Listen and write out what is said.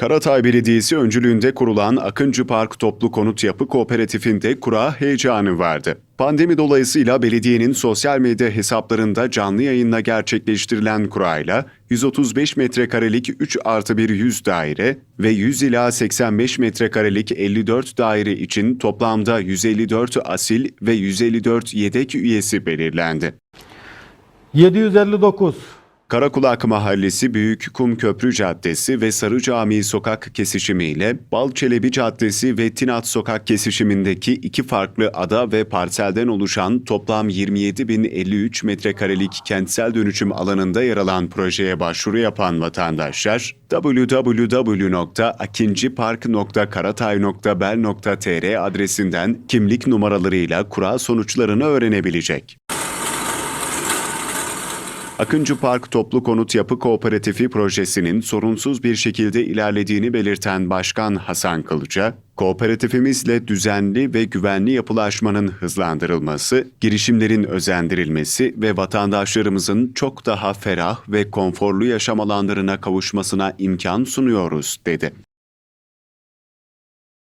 Karatay Belediyesi öncülüğünde kurulan Akıncı Park Toplu Konut Yapı Kooperatifinde kura heyecanı vardı. Pandemi dolayısıyla belediyenin sosyal medya hesaplarında canlı yayınla gerçekleştirilen kurayla 135 metrekarelik 3 artı 1 100 daire ve 100 ila 85 metrekarelik 54 daire için toplamda 154 asil ve 154 yedek üyesi belirlendi. 759, Karakulak Mahallesi Büyük Kum Köprü Caddesi ve Sarı Camii sokak kesişimi ile Balçelebi Caddesi ve Tinat sokak kesişimindeki iki farklı ada ve parselden oluşan toplam 27.053 metrekarelik kentsel dönüşüm alanında yer alan projeye başvuru yapan vatandaşlar www.akincipark.karatay.bel.tr adresinden kimlik numaralarıyla kura sonuçlarını öğrenebilecek. Akıncı Park Toplu Konut Yapı Kooperatifi projesinin sorunsuz bir şekilde ilerlediğini belirten Başkan Hasan Kılıca, kooperatifimizle düzenli ve güvenli yapılaşmanın hızlandırılması, girişimlerin özendirilmesi ve vatandaşlarımızın çok daha ferah ve konforlu yaşam alanlarına kavuşmasına imkan sunuyoruz, dedi.